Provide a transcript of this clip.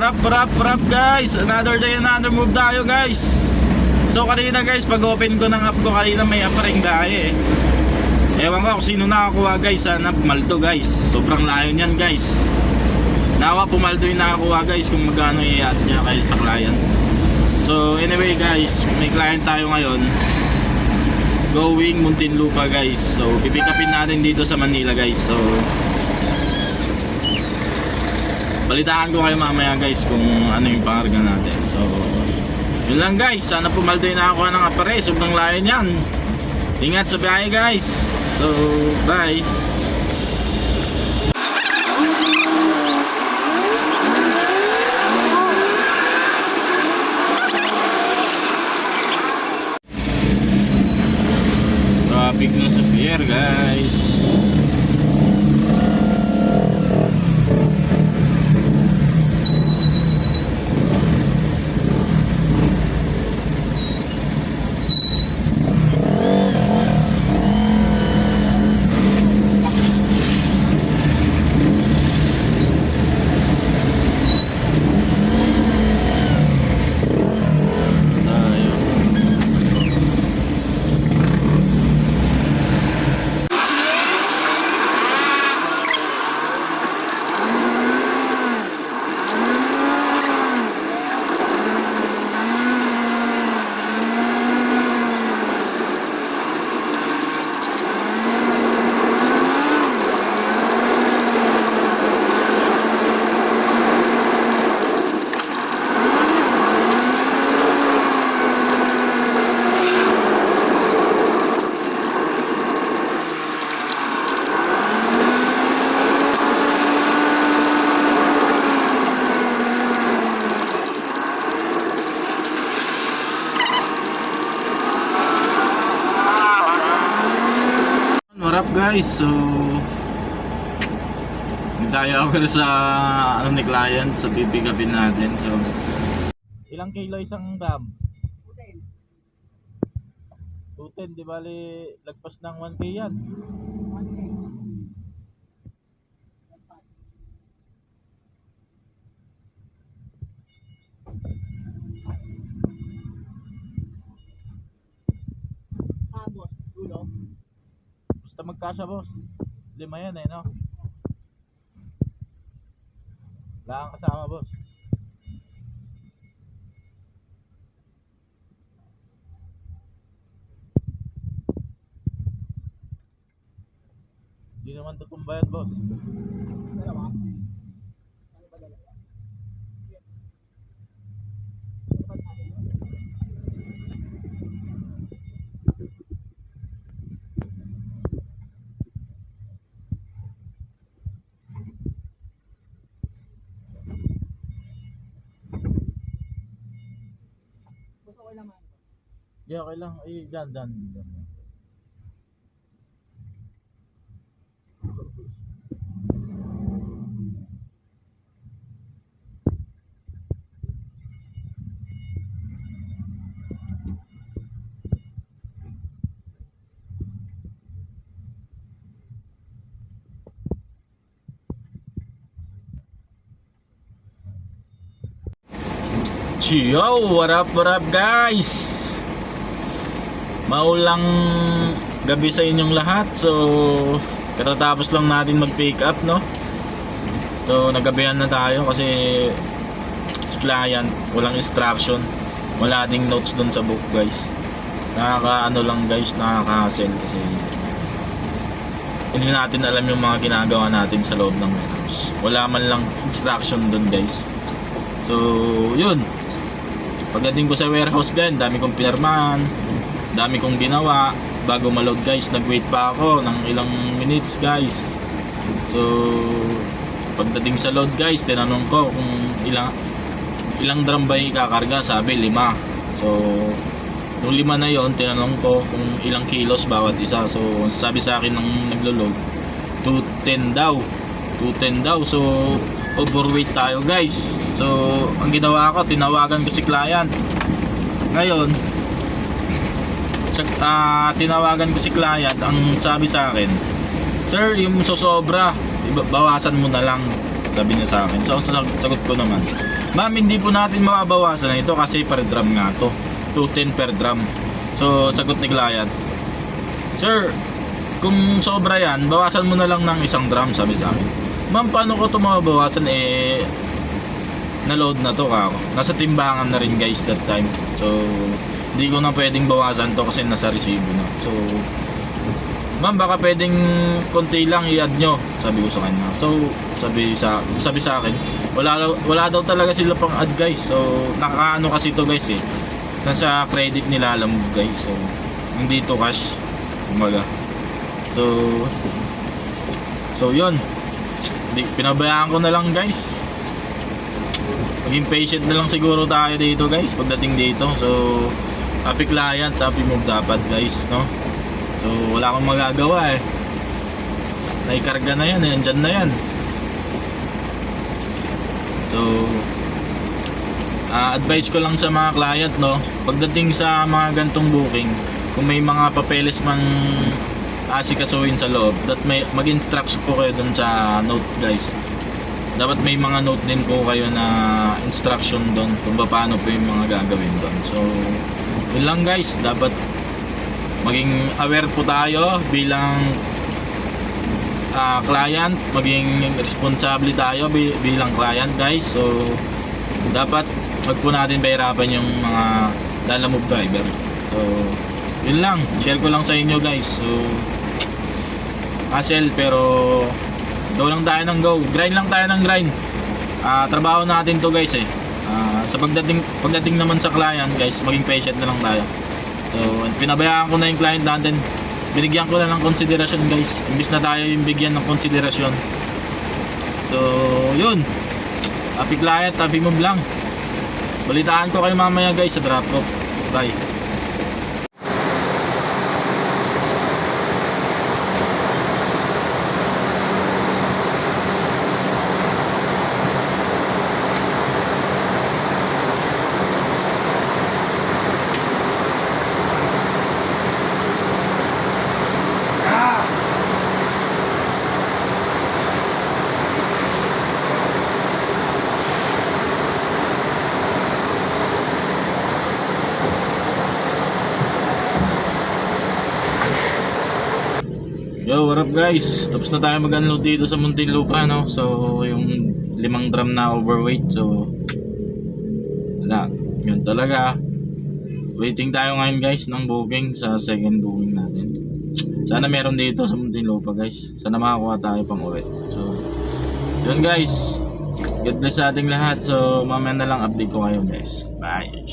up, what up guys? Another day, another move tayo guys. So kanina guys, pag open ko ng app ko kanina may app ring dahil eh. Ewan ko kung sino nakakuha guys, sana pumaldo guys. Sobrang layo niyan guys. Nawa pumaldo yung nakakuha guys kung magkano i-add niya kayo sa client. So anyway guys, may client tayo ngayon. Going Muntinlupa guys. So pipick upin natin dito sa Manila guys. So balitaan ko kayo mamaya guys kung ano yung pangarga natin. So yun lang guys. Sana pumaldo yung nakakuha ng apare. Sobrang layo niyan. Ingat sa biyahe guys. So bye traffic na sa pier guys tayo What up guys? So tayo aware sa ano ni client sa bibigapin natin. So Ilang kilo isang gram? 210, di bali lagpas ng 1k yan. Basta magkasya boss. Lima yan eh no? Wala kasama boss. Hindi naman totoong bayad boss. Hindi okay lang. Eh, dyan. dyan. Yo, what up, what up guys? Maulang gabi sa inyong lahat. So, katatapos lang natin mag-pick up, no? So, nagabihan na tayo kasi si client, walang instruction. Wala ding notes dun sa book, guys. Nakaka ano lang guys, nakaka-hassle kasi hindi natin alam yung mga ginagawa natin sa loob ng warehouse. Wala man lang instruction dun, guys. So, yun. Pagdating ko sa warehouse gan, dami kong pinirmahan, dami kong ginawa. Bago maload guys, nag-wait pa ako ng ilang minutes guys. So, pagdating sa load guys, tinanong ko kung ilang ilang drum ba yung ikakarga, sabi lima. So, nung lima na yon tinanong ko kung ilang kilos bawat isa. So, sabi sa akin ng naglo-load, 210 daw. 210 daw. So, overweight tayo guys. So, ang ginawa ko, tinawagan ko si client. Ngayon, ah, tinawagan ko si client, ang sabi sa akin, Sir, yung sosobra, bawasan mo na lang. Sabi niya sa akin. So, sag- sagot ko naman. Ma'am, hindi po natin mababawasan ito kasi per drum nga to. 210 per drum. So, sagot ni client. Sir, kung sobra yan, bawasan mo na lang ng isang drum, sabi sa akin. Ma'am, paano ko ito mababawasan? Eh, na-load na to kako. Nasa timbangan na rin guys that time. So, hindi ko na pwedeng bawasan to kasi nasa resibo na. So, ma'am, baka pwedeng konti lang i-add nyo, sabi ko sa kanya. So, sabi sa sabi sa akin, wala wala daw talaga sila pang add guys. So, nakaano kasi to guys eh. Nasa credit nila alam guys. So, hindi to cash. Kumaga. So, so yun. Di, pinabayaan ko na lang guys. Maging patient na lang siguro tayo dito guys pagdating dito. So, happy client, happy move dapat guys, no? So, wala akong magagawa eh. Naikarga na yan, eh. Andyan na yan. So, ah, advice ko lang sa mga client, no? Pagdating sa mga gantong booking, kung may mga papeles mang asikasuhin sa loob, that may mag-instruct po kayo dun sa note, guys. Dapat may mga note din po kayo na instruction doon kung paano po yung mga gagawin doon. So, yun lang guys, dapat maging aware po tayo bilang ah, client, maging responsable tayo bi- bilang client guys. So, dapat wag po natin bahirapan yung mga lalamove driver. So, yun lang. Share ko lang sa inyo guys. So, hassle pero go lang tayo ng go. Grind lang tayo ng grind. Ah, trabaho natin to guys eh. Ah, sa pagdating pagdating naman sa client guys, maging patient na lang tayo. So, pinabayaan ko na yung client natin. Binigyan ko na ng konsiderasyon guys. Imbis na tayo yung bigyan ng konsiderasyon. So, yun. Happy client, happy move lang. Balitaan ko kayo mamaya guys sa drop off. Bye. Yo, what up guys? Tapos na tayo mag-unload dito sa Muntinlupa, no? So, yung limang drum na overweight. So, wala. Yun talaga. Waiting tayo ngayon guys ng booking sa second booking natin. Sana meron dito sa Muntinlupa guys. Sana makakuha tayo pang uwi. So, yun guys. God bless sa ating lahat. So, mamaya na lang update ko kayo guys. Bye.